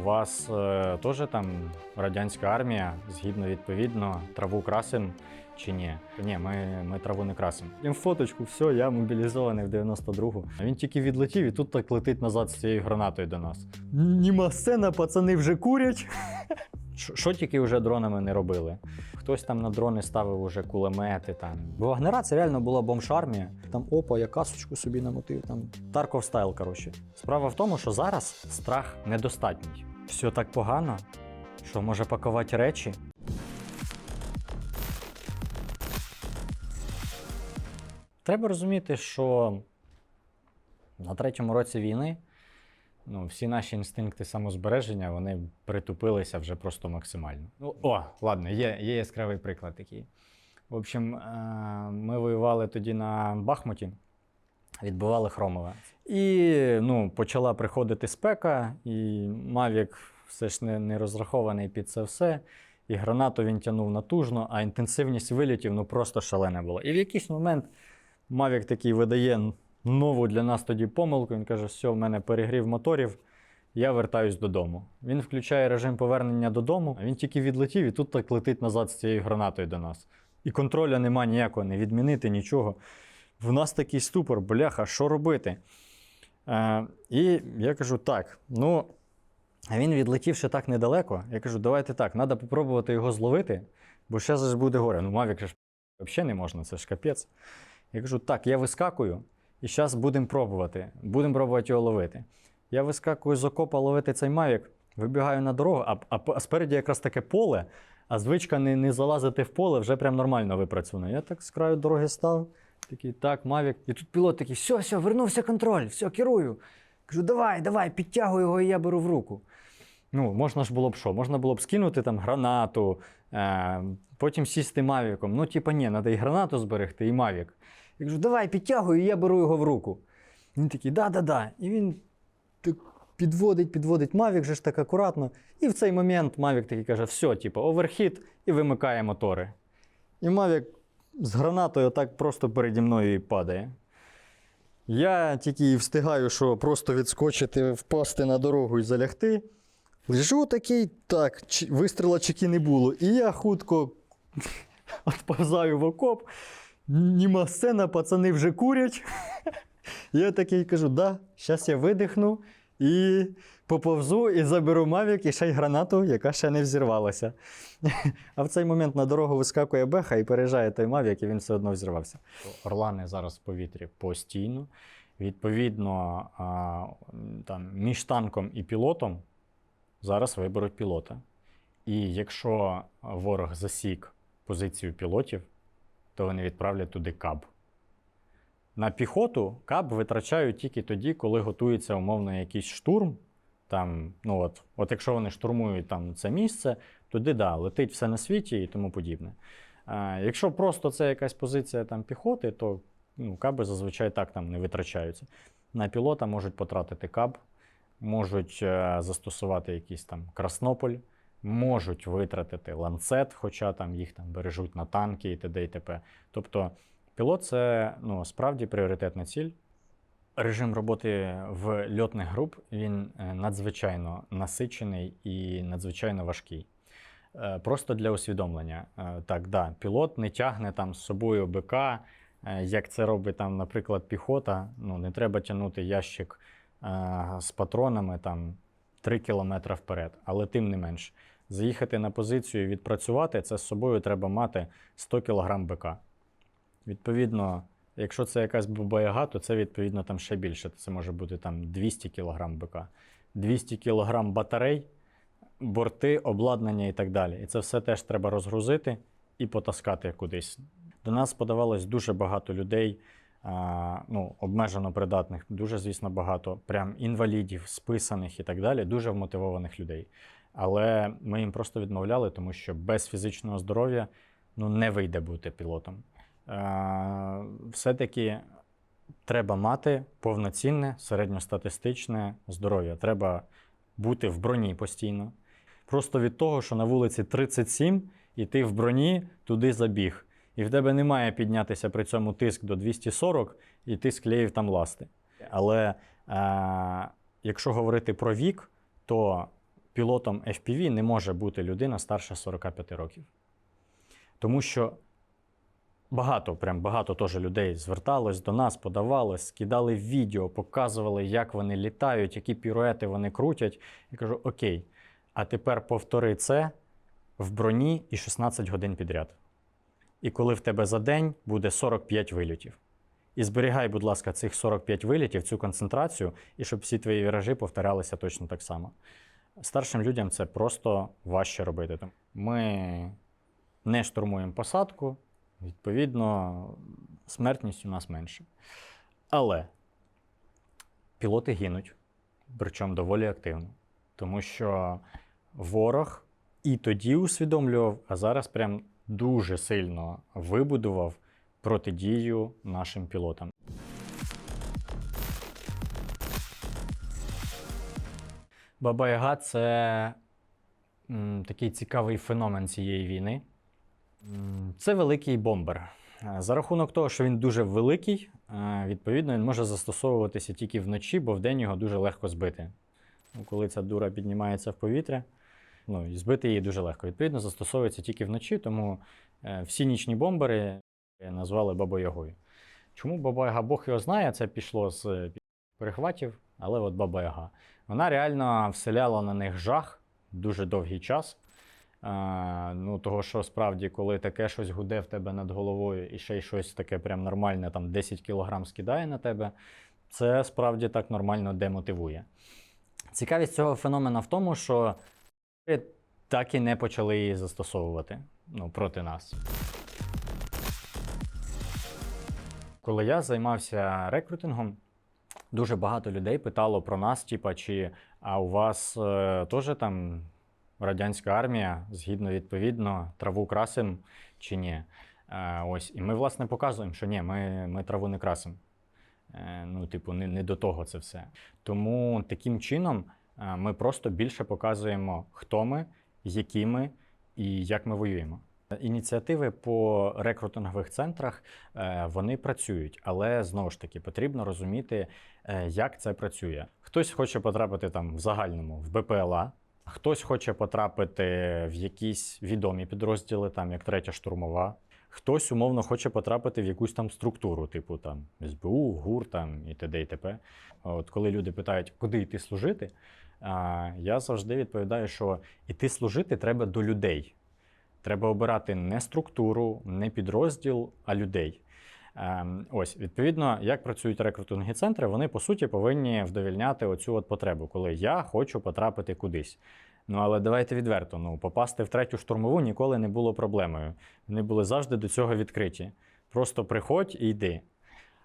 у вас е, теж там радянська армія, згідно відповідно, траву красим чи ні? Ні, ми, ми траву не красимо. Їм фоточку, все, я мобілізований в 92-гу. Він тільки відлетів і тут так летить назад з цією гранатою до нас. Німа сцена, пацани вже курять. Що що тільки вже дронами не робили? Хтось там на дрони ставив уже кулемети. Там. Бо Вагнера це реально була бомж-армія. Там опа, я касочку собі намотив. Там Тарков стайл, коротше. Справа в тому, що зараз страх недостатній. Все так погано, що може пакувати речі. Треба розуміти, що на третьому році війни ну, всі наші інстинкти самозбереження вони притупилися вже просто максимально. Ну, о, ладно, є, є яскравий приклад такий. В общем, е, ми воювали тоді на Бахмуті, відбивали Хромове. І ну, почала приходити спека, і Мавік все ж не, не розрахований під це все. І гранату він тягнув натужно, а інтенсивність вилітів ну просто шалена була. І в якийсь момент Мавік такий видає нову для нас тоді помилку. Він каже: все, в мене перегрів моторів, я вертаюсь додому. Він включає режим повернення додому, а він тільки відлетів і тут так летить назад з цією гранатою до нас. І контроля нема ніякого, не відмінити нічого. В нас такий ступор, бляха, що робити? Е, і я кажу: так, ну. Він відлетів ще так недалеко. Я кажу, давайте так, треба попробувати його зловити, бо ще ж буде горе. Ну, Мавік ж взагалі не можна, це ж капець. Я кажу, так, я вискакую, і зараз будемо пробувати. Будемо пробувати його ловити. Я вискакую з окопа ловити цей Мавік, вибігаю на дорогу, а, а, а спереді якраз таке поле, а звичка не, не залазити в поле вже прям нормально випрацьована. Я так з краю дороги став, такий, так, Мавік. І тут пілот такий, все, все, вернувся контроль, все, керую. Кажу, давай, давай, підтягуй його, і я беру в руку. Ну, можна ж було б що? Можна було б скинути там гранату, е, потім сісти мавіком. Ну, типа, ні, треба і гранату зберегти, і мавік. Я кажу, давай, підтягуй, і я беру його в руку. Він такий, да-да-да. І він так підводить, підводить Мавік же ж так акуратно. І в цей момент Мавік такий каже: все, типу, оверхіт, і вимикає мотори. І Мавік з гранатою так просто переді мною і падає. Я тільки і встигаю, що просто відскочити, впасти на дорогу і залягти. Лежу такий, так, вистріла чеки не було. І я хутко відповзаю в окоп. Німа сцена, пацани вже курять. Я такий кажу, да, зараз я видихну і поповзу і заберу Мавік і ще й гранату, яка ще не взірвалася. А в цей момент на дорогу вискакує беха і переїжджає той Мавік, і він все одно взірвався. Орлани зараз в повітрі постійно. Відповідно, там, між танком і пілотом зараз виберуть пілота. І якщо ворог засік позицію пілотів, то вони відправлять туди каб. На піхоту каб витрачають тільки тоді, коли готується умовно якийсь штурм. Там, ну от, от якщо вони штурмують там це місце, туди да, летить все на світі і тому подібне. А, якщо просто це якась позиція там, піхоти, то ну, каби зазвичай так там не витрачаються. На пілота можуть потратити каб, можуть е, застосувати якийсь там Краснополь, можуть витратити ланцет, хоча там їх там бережуть на танки і т.д. і т.п. Тобто пілот це ну, справді пріоритетна ціль. Режим роботи в льотних груп він е, надзвичайно насичений і надзвичайно важкий. Е, Просто для усвідомлення. Е, Так, да, пілот не тягне там з собою БК, як це робить там, наприклад, піхота. Ну, не треба тягнути ящик з патронами там 3 кілометри вперед. Але тим не менш, заїхати на позицію і відпрацювати, це з собою треба мати 100 кг БК. Відповідно, якщо це якась баба-яга, то це відповідно там ще більше. Це може бути там 200 кг БК, 200 кг батарей, борти, обладнання і так далі. І це все теж треба розгрузити і потаскати кудись. До нас подавалось дуже багато людей, а, ну, обмежено придатних, дуже, звісно, багато, прям інвалідів, списаних і так далі, дуже вмотивованих людей. Але ми їм просто відмовляли, тому що без фізичного здоров'я ну, не вийде бути пілотом. Е, все-таки треба мати повноцінне середньостатистичне здоров'я. Треба бути в броні постійно. Просто від того, що на вулиці 37, і ти в броні туди забіг. І в тебе не має піднятися при цьому тиск до 240, і ти склеїв там ласти. Але е, якщо говорити про вік, то пілотом FPV не може бути людина старше 45 років. Тому що багато, прям багато теж людей зверталось до нас, подавалось, скидали відео, показували, як вони літають, які піруети вони крутять. Я кажу: Окей, а тепер повтори це в броні і 16 годин підряд. І коли в тебе за день буде 45 вильотів. І зберігай, будь ласка, цих 45 вилітів, цю концентрацію, і щоб всі твої віражі повторялися точно так само. Старшим людям це просто важче робити. Ми не штурмуємо посадку, відповідно, смертність у нас менше. Але пілоти гинуть, причому доволі активно. Тому що ворог і тоді усвідомлював, а зараз прям дуже сильно вибудував протидію нашим пілотам. Баба Яга це м, такий цікавий феномен цієї війни. Це великий бомбер. Е, За рахунок того, що він дуже великий, е, відповідно, він може застосовуватися тільки вночі, бо вдень його дуже легко збити. Ну, Коли ця дура піднімається в повітря, ну, і збити її дуже легко. Відповідно, застосовується тільки вночі, тому е, всі нічні бомбери назвали Бабою-Ягою. Чому Баба Яга? Бог його знає, це пішло з перехватів, але от Баба Яга. Вона реально вселяла на них жах дуже довгий час. А, ну, того, що справді, коли таке щось гуде в тебе над головою і ще й щось таке прям нормальне, там 10 кілограм скидає на тебе, це справді так нормально демотивує. Цікавість цього феномена в тому, що так і не почали її застосовувати ну, проти нас. Коли я займався рекрутингом, дуже багато людей питало про нас, типа, чи а у вас е, теж там радянська армія, згідно відповідно, траву красим чи ні. Е, ось, і ми, власне, показуємо, що ні, ми, ми траву не красимо. Е, ну, типу, не, не до того це все. Тому таким чином е, ми просто більше показуємо, хто ми, які ми і як ми воюємо. Ініціативи по рекрутингових центрах вони працюють, але знову ж таки потрібно розуміти, як це працює. Хтось хоче потрапити там в загальному в БПЛА, хтось хоче потрапити в якісь відомі підрозділи, там як третя штурмова. Хтось умовно хоче потрапити в якусь там структуру, типу там СБУ, ГУР там і т.д. і т.п. От коли люди питають, куди йти служити, я завжди відповідаю, що йти служити треба до людей. Треба обирати не структуру, не підрозділ, а людей. Ем, ось, відповідно, як працюють рекрутингові центри, вони по суті повинні вдовільняти оцю от потребу, коли я хочу потрапити кудись. Ну але давайте відверто, ну попасти в третю штурмову ніколи не було проблемою. Вони були завжди до цього відкриті. Просто приходь і йди.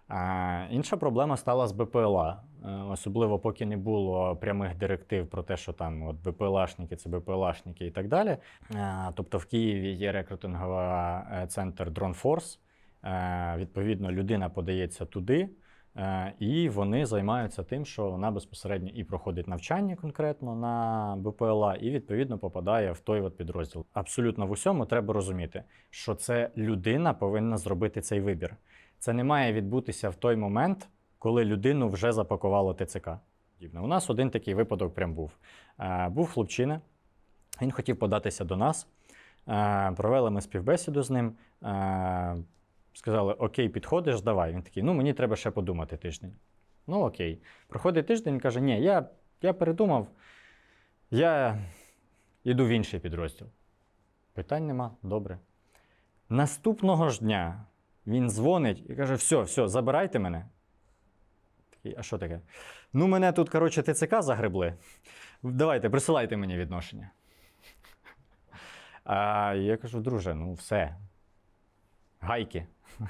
А, інша проблема стала з БПЛА, Е, особливо поки не було прямих директив про те, що там от БПЛАшники це БПЛАшники і так далі. Е, Тобто в Києві є рекрутинговий е, центр Drone Force. Відповідно, людина подається туди, е, і вони займаються тим, що вона безпосередньо і проходить навчання конкретно на БПЛА, і відповідно попадає в той от підрозділ. Абсолютно в усьому треба розуміти, що це людина повинна зробити цей вибір. Це не має відбутися в той момент, коли людину вже запакувало ТЦК. У нас один такий випадок прям був. Е, Був хлопчина, він хотів податися до нас. Е, Провели ми співбесіду з ним. Сказали, окей, підходиш, давай. Він такий, ну мені треба ще подумати тиждень. Ну окей. Проходить тиждень, він каже, ні, я, я передумав, я йду в інший підрозділ. Питань нема, добре. Наступного ж дня він дзвонить і каже: все, все, забирайте мене. А що таке? Ну, мене тут, коротше, ТЦК загребли. Давайте, присилайте мені відношення. А я кажу, друже, ну все. Гайки.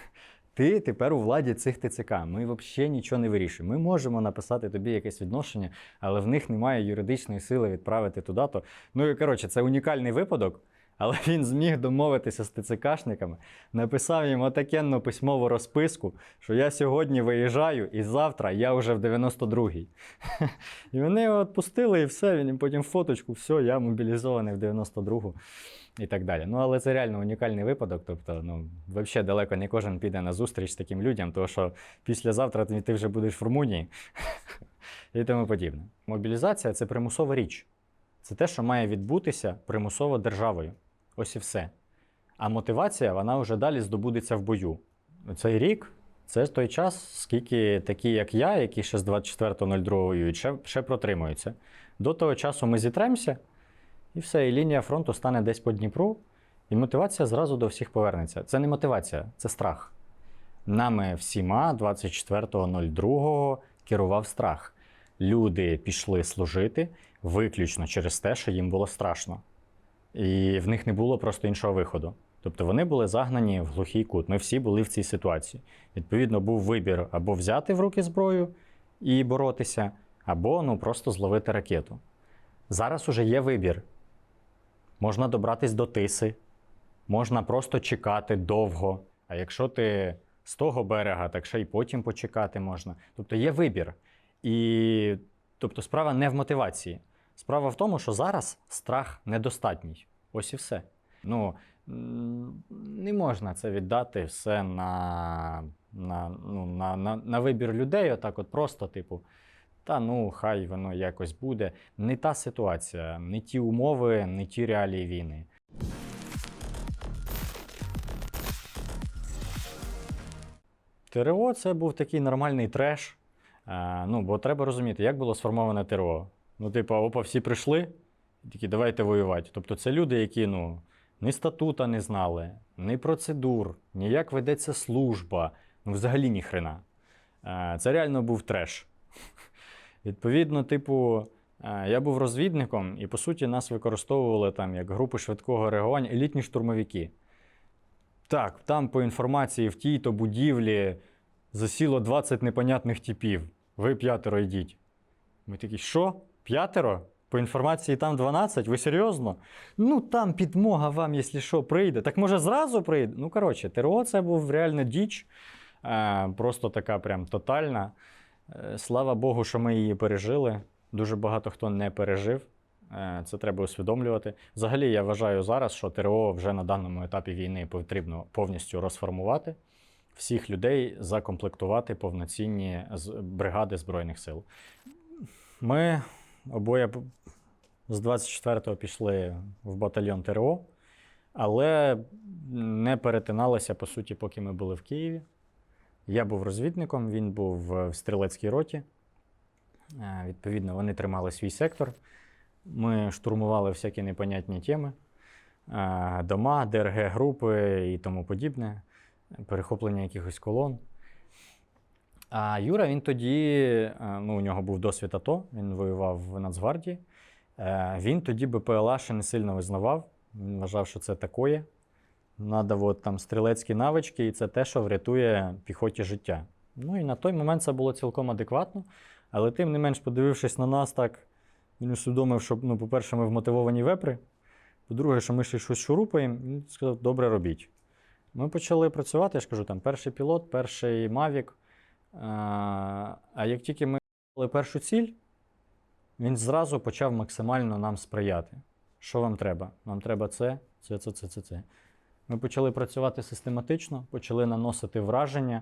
Ти тепер у владі цих ТЦК. Ми взагалі нічого не вирішуємо. Ми можемо написати тобі якесь відношення, але в них немає юридичної сили відправити туди-то. Ну і коротше, це унікальний випадок. Але він зміг домовитися з ТЦКшниками, написав їм отакенну письмову розписку, що я сьогодні виїжджаю, і завтра я вже в 92-й. І вони його відпустили, і все. Він потім фоточку, все, я мобілізований в 92-гу і так далі. Ну, але це реально унікальний випадок. Тобто, ну, взагалі далеко не кожен піде на зустріч з таким людям, тому що післязавтра ти вже будеш в Румунії і тому подібне. Мобілізація це примусова річ. Це те, що має відбутися примусово державою. Ось і все. А мотивація, вона вже далі здобудеться в бою. Цей рік це той час, скільки такі, як я, які ще з 24.02 воюють, ще, ще протримуються. До того часу ми зітремося, і все, і лінія фронту стане десь по Дніпру, і мотивація зразу до всіх повернеться. Це не мотивація, це страх. Нами всіма 24.02 керував страх. Люди пішли служити виключно через те, що їм було страшно. І в них не було просто іншого виходу. Тобто вони були загнані в глухий кут. Ми всі були в цій ситуації. Відповідно, був вибір або взяти в руки зброю і боротися, або ну, просто зловити ракету. Зараз уже є вибір. Можна добратись до тиси, можна просто чекати довго. А якщо ти з того берега, так ще й потім почекати можна. Тобто є вибір. І тобто справа не в мотивації. Справа в тому, що зараз страх недостатній. Ось і все. Ну, не можна це віддати все на, на, ну, на, на, на вибір людей, отак от просто, типу, та ну, хай воно якось буде. Не та ситуація, не ті умови, не ті реалії війни. ТРО це був такий нормальний треш. Е, ну, бо треба розуміти, як було сформоване ТРО. Ну, типу, опа, всі прийшли, такі, давайте воювати. Тобто це люди, які ну, ні статута не знали, ні процедур, ні як ведеться служба, ну взагалі ні хрена. Е, Це реально був треш. Відповідно, типу, е, я був розвідником, і по суті нас використовували там як групи швидкого реагування елітні штурмовики. Так, там по інформації в тій-то будівлі засіло 20 непонятних типів. Ви п'ятеро йдіть. Ми такі, що? П'ятеро? По інформації там 12? Ви серйозно? Ну там підмога вам, якщо що, прийде. Так може зразу прийде? Ну, коротше, ТРО це був реально діч. Е, просто така прям тотальна. Е, слава Богу, що ми її пережили. Дуже багато хто не пережив. Е, Це треба усвідомлювати. Взагалі, я вважаю зараз, що ТРО вже на даному етапі війни потрібно повністю розформувати, всіх людей закомплектувати повноцінні бригади Збройних сил. Ми обоє з 24-го пішли в батальйон ТРО, але не перетиналися, по суті, поки ми були в Києві. Я був розвідником, він був в стрілецькій роті. Е, Відповідно, вони тримали свій сектор. Ми штурмували всякі непонятні теми, е, дома, ДРГ-групи і тому подібне, перехоплення якихось колон. А Юра він тоді, е, ну, у нього був досвід АТО, він воював в Нацгвардії. Е, Він тоді БПЛА ще не сильно визнавав. Він вважав, що це такое. Надо там стрілецькі навички, і це те, що врятує піхоті життя. Ну і на той момент це було цілком адекватно. Але тим не менш, подивившись на нас так, він усвідомив, що, ну, по-перше, ми вмотивовані вепри. По-друге, що ми ще щось шурупаємо, він сказав, добре робіть. Ми почали працювати, я ж кажу, там перший пілот, перший Мавік. А, як тільки ми дали першу ціль, він зразу почав максимально нам сприяти. Що вам треба? Нам треба це, це, це, це, це, це. Ми почали працювати систематично, почали наносити враження.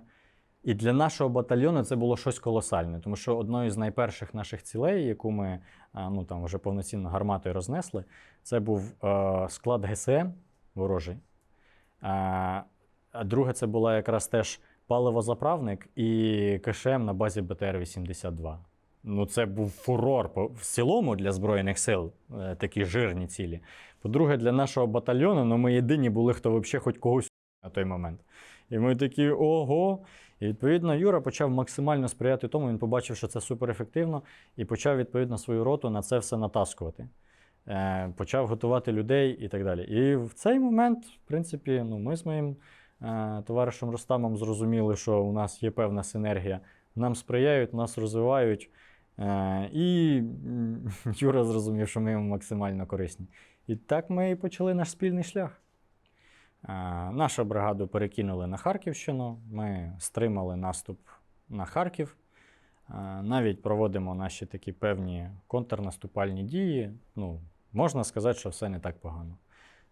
І для нашого батальйону це було щось колосальне, тому що одною з найперших наших цілей, яку ми ну, там, вже повноцінно гарматою рознесли, це був склад ГСМ ворожий. А друге, це була якраз теж паливозаправник і КШМ на базі БТР-82. Ну, це був фурор в цілому для Збройних сил, е, такі жирні цілі. По-друге, для нашого батальйону ну, ми єдині були, хто взагалі хоч когось на той момент. І ми такі ого. І відповідно Юра почав максимально сприяти тому, він побачив, що це суперефективно, і почав відповідно свою роту на це все натаскувати. Е, почав готувати людей і так далі. І в цей момент, в принципі, ну, ми з моїм товаришем Ростамом зрозуміли, що у нас є певна синергія. Нам сприяють, нас розвивають. Е, і Юра зрозумів, що ми йому максимально корисні. І так ми і почали наш спільний шлях. Е, Нашу бригаду перекинули на Харківщину. Ми стримали наступ на Харків. Е, Навіть проводимо наші такі певні контрнаступальні дії. Ну, можна сказати, що все не так погано.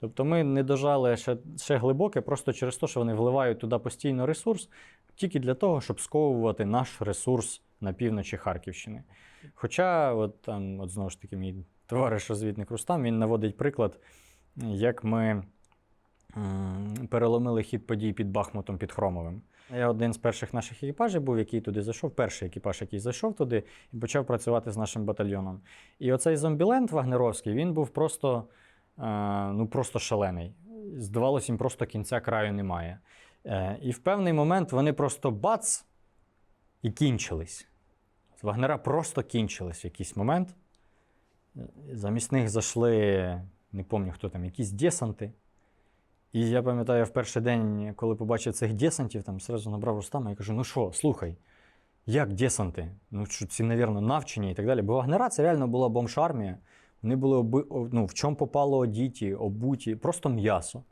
Тобто ми не дожали ще, ще глибоке, просто через те, що вони вливають туди постійно ресурс, тільки для того, щоб сковувати наш ресурс на півночі Харківщини. Хоча, от там, от знову ж таки, мій товариш розвідник Рустам, він наводить приклад, як ми м, переломили хід подій під Бахмутом, під Хромовим. Я один з перших наших екіпажів був, який туди зайшов, перший екіпаж, який зайшов туди і почав працювати з нашим батальйоном. І оцей зомбіленд Вагнеровський, він був просто, е, ну, просто шалений. Здавалося, їм просто кінця краю немає. Е, і в певний момент вони просто бац і кінчились. Вагнера просто кінчились в якийсь момент. Е, Замість них зайшли, не пам'ятаю хто там, якісь десанти. І я пам'ятаю, в перший день, коли побачив цих десантів, там сразу набрав Рустама і кажу: ну що, слухай, як десанти? Ну, що ці, навірно, навчені і так далі. Бо Вагнера це реально була бомж-армія. Вони були оби, ну, в чому попало одіті, обуті, просто м'ясо.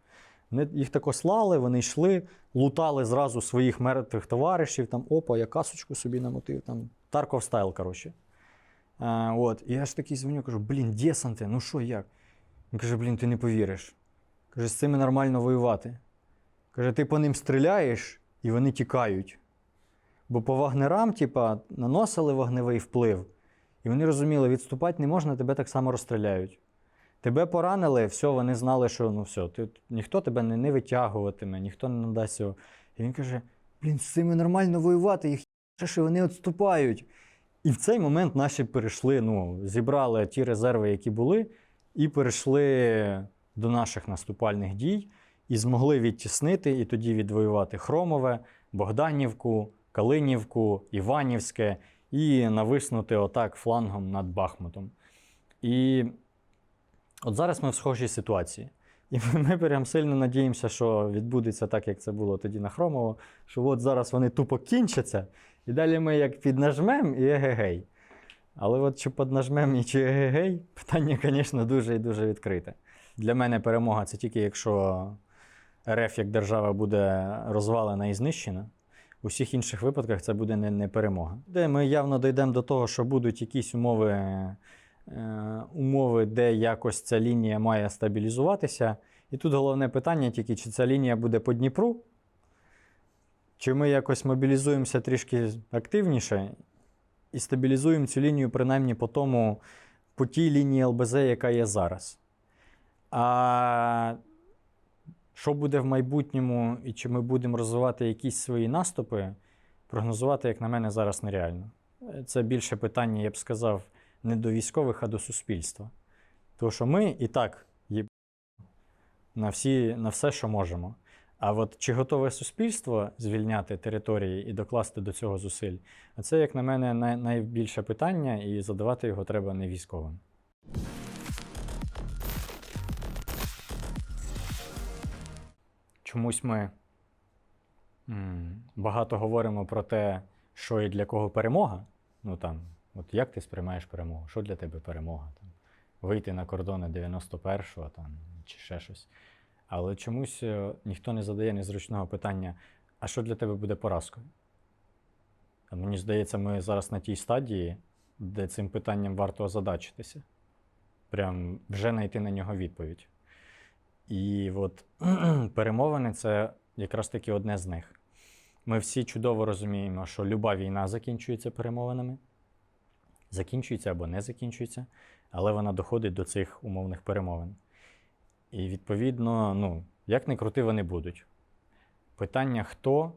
Їх тако слали, вони йшли, лутали зразу своїх мертвих товаришів, там, опа, я касочку собі намотив, там, Тарков стайл, коротше. А, от. І я ж такий дзвоню, кажу, блін, десанти, ну що, як? Він каже, блін, ти не повіриш. Каже, з цими нормально воювати. Каже, ти по ним стріляєш, і вони тікають. Бо по вагнерам, типа, наносили вогневий вплив, і вони розуміли, відступати не можна, тебе так само розстріляють. Тебе поранили, все, вони знали, що ну все, ти, ніхто тебе не, не витягуватиме, ніхто не надасть цього. І він каже: блін, з цими нормально воювати, їх що вони відступають. І в цей момент наші перейшли, ну, зібрали ті резерви, які були, і перейшли до наших наступальних дій, і змогли відтіснити і тоді відвоювати Хромове, Богданівку, Калинівку, Іванівське і нависнути отак флангом над Бахмутом. І от зараз ми в схожій ситуації. І ми, прям сильно надіємося, що відбудеться так, як це було тоді на Хромово, що от зараз вони тупо кінчаться, і далі ми як піднажмем і егегей. Але от чи піднажмем і чи егегей, питання, звісно, дуже і дуже відкрите. Для мене перемога це тільки якщо РФ як держава буде розвалена і знищена. У всіх інших випадках це буде не, не перемога. Де ми явно дійдемо до того, що будуть якісь умови, е, умови, де якось ця лінія має стабілізуватися. І тут головне питання тільки, чи ця лінія буде по Дніпру, чи ми якось мобілізуємося трішки активніше і стабілізуємо цю лінію принаймні по тому, по тій лінії ЛБЗ, яка є зараз. А що буде в майбутньому і чи ми будемо розвивати якісь свої наступи, прогнозувати, як на мене, зараз нереально. Це більше питання, я б сказав, не до військових, а до суспільства. Тому що ми і так є на, всі, на все, що можемо. А от чи готове суспільство звільняти території і докласти до цього зусиль? А це, як на мене, най- найбільше питання, і задавати його треба не військовим. Чомусь ми багато говоримо про те, що і для кого перемога. Ну там, от як ти сприймаєш перемогу? Що для тебе перемога? Там, вийти на кордони 91-го там, чи ще щось. Але чомусь е, ніхто не задає незручного питання, а що для тебе буде поразкою? Мені здається, ми зараз на тій стадії, де цим питанням варто озадачитися. Прям вже знайти на нього відповідь. І от перемовини це якраз таки одне з них. Ми всі чудово розуміємо, що люба війна закінчується перемовинами, закінчується або не закінчується, але вона доходить до цих умовних перемовин. І відповідно, ну, як не крути, вони будуть. Питання, хто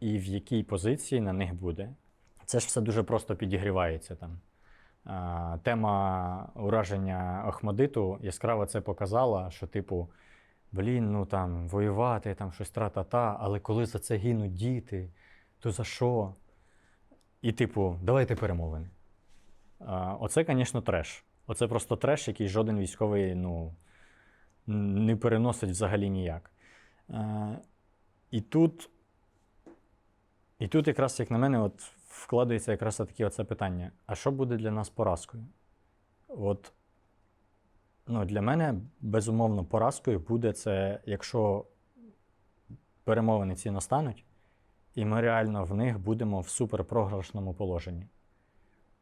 і в якій позиції на них буде. Це ж все дуже просто підігрівається там. Тема ураження Охмадиту яскраво це показала, що, типу, блін, ну там воювати, там щось тра-та-та, але коли за це гинуть діти, то за що? І, типу, давайте перемовини. Оце, звісно, треш. Оце просто треш, який жоден військовий ну, не переносить взагалі ніяк. І тут, і тут якраз, як на мене, от вкладається якраз таке оце питання: а що буде для нас поразкою? От, ну, для мене, безумовно, поразкою буде це, якщо перемовини ці настануть, і ми реально в них будемо в суперпрограшному положенні.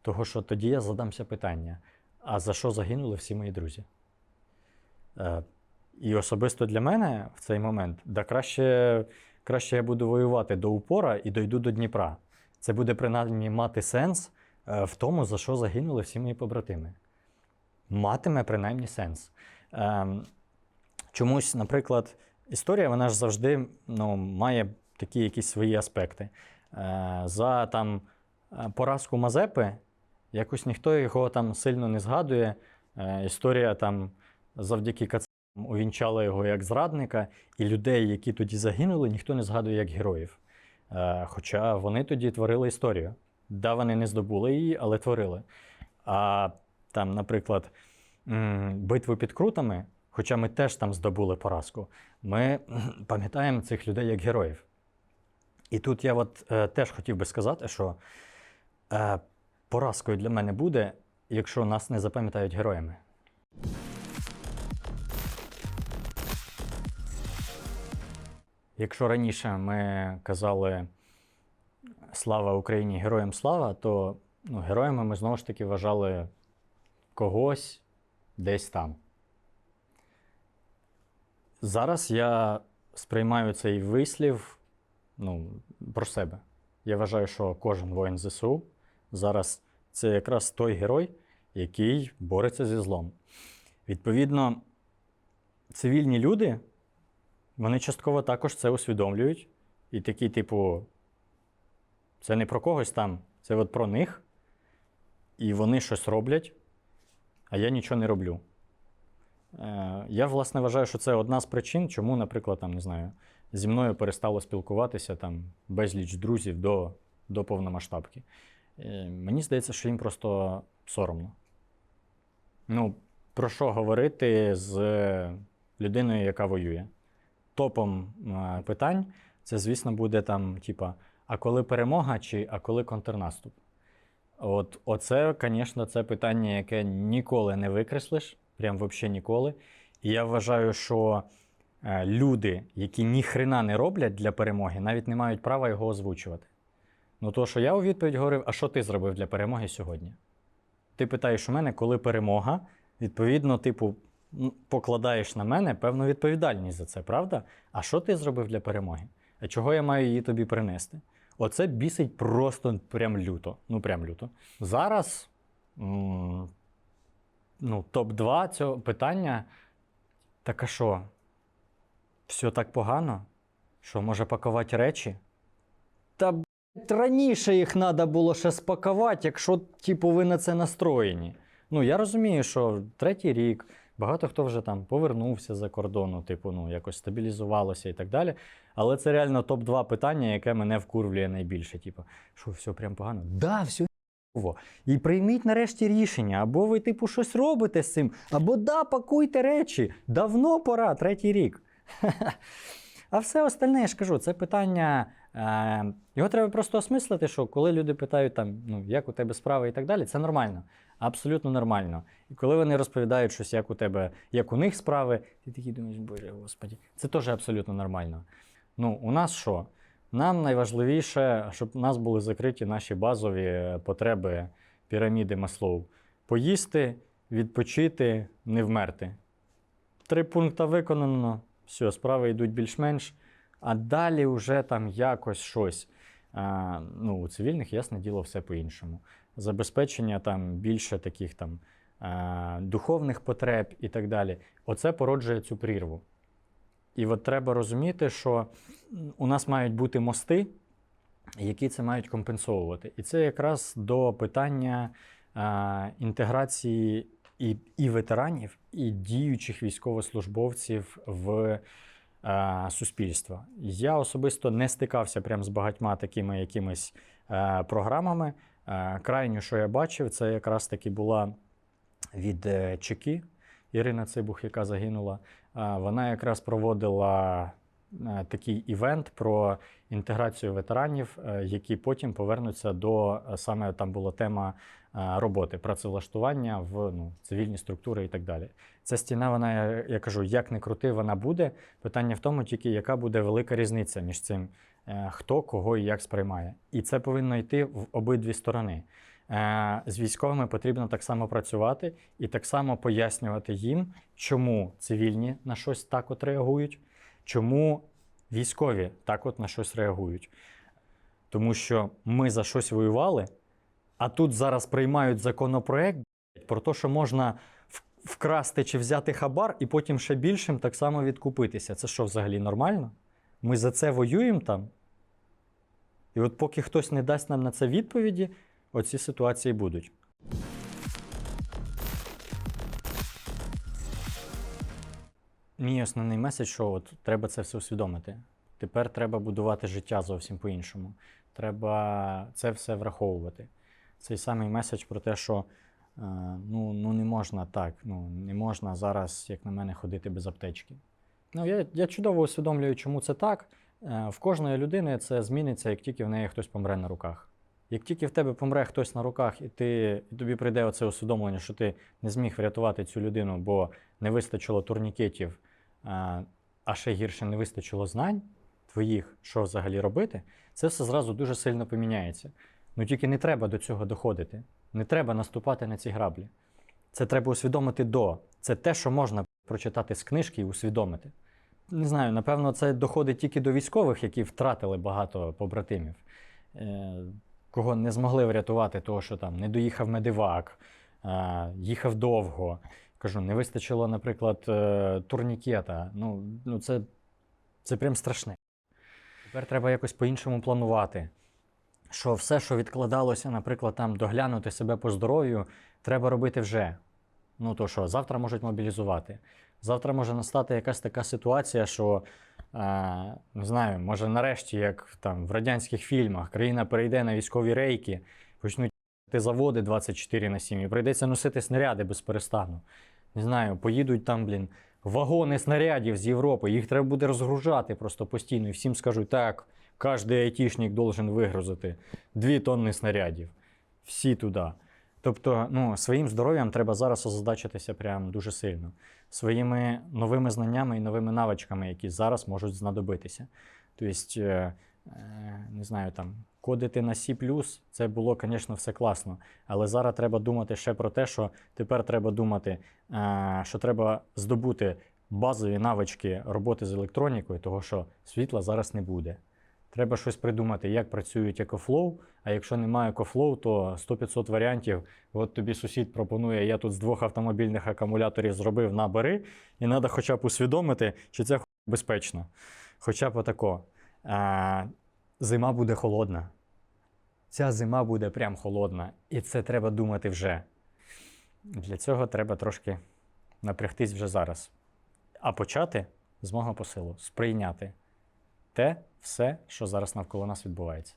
Того, що тоді я задамся питання: а за що загинули всі мої друзі? Е, І особисто для мене в цей момент, да краще, краще я буду воювати до упора і дойду до Дніпра. Це буде принаймні мати сенс е, в тому, за що загинули всі мої побратими. матиме принаймні сенс. Ем, чомусь, наприклад, історія вона ж завжди ну, має такі якісь свої аспекти. Е, за там, е, поразку Мазепи якось ніхто його там сильно не згадує. Історія там завдяки КЦ увінчала його як зрадника, і людей, які тоді загинули, ніхто не згадує як героїв. Е, хоча вони тоді творили історію. Да, вони не здобули її, але творили. А там, наприклад, битву під крутами, хоча ми теж там здобули поразку, ми пам'ятаємо цих людей як героїв. І тут я от, е, теж хотів би сказати, що е, поразкою для мене буде, якщо нас не запам'ятають героями. Якщо раніше ми казали Слава Україні, героям слава, то ну, героями ми знову ж таки вважали когось десь там. Зараз я сприймаю цей вислів ну, про себе. Я вважаю, що кожен воїн ЗСУ зараз це якраз той герой, який бореться зі злом. Відповідно, цивільні люди, вони частково також це усвідомлюють. І такі, типу, це не про когось там, це от про них. І вони щось роблять, а я нічого не роблю. Е, я, власне, вважаю, що це одна з причин, чому, наприклад, там, не знаю, зі мною перестало спілкуватися там безліч друзів до, до повномасштабки. Е, мені здається, що їм просто соромно. Ну, про що говорити з людиною, яка воює? Топом е, питань це, звісно, буде там, типа, а коли перемога чи а коли контрнаступ? От, оце, звісно, це питання, яке ніколи не викреслиш, прям взагалі ніколи. І я вважаю, що е, люди, які ні хрена не роблять для перемоги, навіть не мають права його озвучувати. Ну, то, що я у відповідь говорив, а що ти зробив для перемоги сьогодні? Ти питаєш у мене, коли перемога, відповідно, типу, покладаєш на мене певну відповідальність за це, правда? А що ти зробив для перемоги? А чого я маю її тобі принести? Оце бісить просто прям люто. Ну, прям люто. Зараз ну, топ-2 цього питання. Так а що? Все так погано? Що, може пакувати речі? Та раніше їх треба було ще спакувати, якщо, типу, ви на це настроєні. Ну, я розумію, що третій рік, багато хто вже там повернувся за кордону, типу, ну, якось стабілізувалося і так далі. Але це реально топ-2 питання, яке мене вкурвлює найбільше. Типу, що все прям погано? Да, все. І прийміть нарешті рішення. Або ви, типу, щось робите з цим, або да, пакуйте речі. Давно пора, третій рік. А все остальне, я ж кажу, це питання. Е, його треба просто осмислити, що коли люди питають, там, ну, як у тебе справи і так далі, це нормально. Абсолютно нормально. І коли вони розповідають щось, як у тебе, як у них справи, ти такий думаєш, боже господі, це теж абсолютно нормально. Ну, у нас що? Нам найважливіше, щоб у нас були закриті наші базові е, потреби піраміди Маслоу. Поїсти, відпочити, не вмерти. Три пункти виконано, все, справи йдуть більш-менш. А далі вже там якось щось. А, ну, у цивільних, ясне діло, все по-іншому. Забезпечення там більше таких там а, духовних потреб і так далі. Оце породжує цю прірву. І от треба розуміти, що у нас мають бути мости, які це мають компенсовувати. І це якраз до питання а, інтеграції і, і ветеранів, і діючих військовослужбовців в а, суспільство. Я особисто не стикався прям з багатьма такими якимись а, програмами. А, крайню, що я бачив, це якраз таки була від е, Чеки Ірина Цибух, яка загинула. Вона якраз проводила е, такий івент про інтеграцію ветеранів, е, які потім повернуться до е, саме там була тема е, роботи, працевлаштування в ну, цивільні структури і так далі. Ця стіна, вона, я, кажу, як не крути, вона буде. Питання в тому, тільки яка буде велика різниця між цим, е, хто кого і як сприймає. І це повинно йти в обидві сторони. Е, З військовими потрібно так само працювати і так само пояснювати їм, чому цивільні на щось так от реагують, чому військові так от на щось реагують. Тому що ми за щось воювали, а тут зараз приймають законопроект про те, що можна вкрасти чи взяти хабар, і потім ще більшим так само відкупитися. Це що взагалі нормально? Ми за це воюємо там. І от поки хтось не дасть нам на це відповіді, оці ситуації будуть. Мій основний меседж, що от треба це все усвідомити. Тепер треба будувати життя зовсім по-іншому. Треба це все враховувати. Цей самий меседж про те, що е, ну, ну не можна так, ну не можна зараз, як на мене, ходити без аптечки. Ну, я, я чудово усвідомлюю, чому це так. Е, в кожної людини це зміниться, як тільки в неї хтось помре на руках. Як тільки в тебе помре хтось на руках, і, ти, і тобі прийде оце усвідомлення, що ти не зміг врятувати цю людину, бо не вистачило турнікетів, а, ще гірше не вистачило знань твоїх, що взагалі робити, це все зразу дуже сильно поміняється. Ну тільки не треба до цього доходити. Не треба наступати на ці граблі. Це треба усвідомити до. Це те, що можна прочитати з книжки і усвідомити. Не знаю, напевно, це доходить тільки до військових, які втратили багато побратимів, е, кого не змогли врятувати, того, що там не доїхав медивак, їхав довго. Кажу, не вистачило, наприклад, е, турнікета. Ну, ну це, це прям страшне. Тепер треба якось по-іншому планувати. Що все, що відкладалося, наприклад, там доглянути себе по здоров'ю, треба робити вже. Ну то що, завтра можуть мобілізувати. Завтра може настати якась така ситуація, що е, не знаю, може нарешті, як там в радянських фільмах, країна перейде на військові рейки, почнуть заводи 24 на 7, і прийдеться носити снаряди без перестану. Не знаю, поїдуть там, блін, вагони снарядів з Європи, їх треба буде розгружати просто постійно. І всім скажуть, так, кожен айтішник должен вигрузити 2 тонни снарядів. Всі туди. Тобто, ну, своїм здоров'ям треба зараз озадачитися прям дуже сильно. Своїми новими знаннями і новими навичками, які зараз можуть знадобитися. Тобто, е, е, не знаю, там, кодити на C+, це було, звісно, все класно. Але зараз треба думати ще про те, що тепер треба думати, е, що треба здобути базові навички роботи з електронікою, того що світла зараз не буде. Треба щось придумати, як працюють екофлоу, а якщо немає екофлоу, то 100-500 варіантів. От тобі сусід пропонує, я тут з двох автомобільних акумуляторів зробив набери, і треба хоча б усвідомити, чи це безпечно. Хоча б отако. Зима буде холодна. Ця зима буде прям холодна, і це треба думати вже. Для цього треба трошки напрягтись вже зараз. А почати з мого посилу сприйняти те все, що зараз навколо нас відбувається.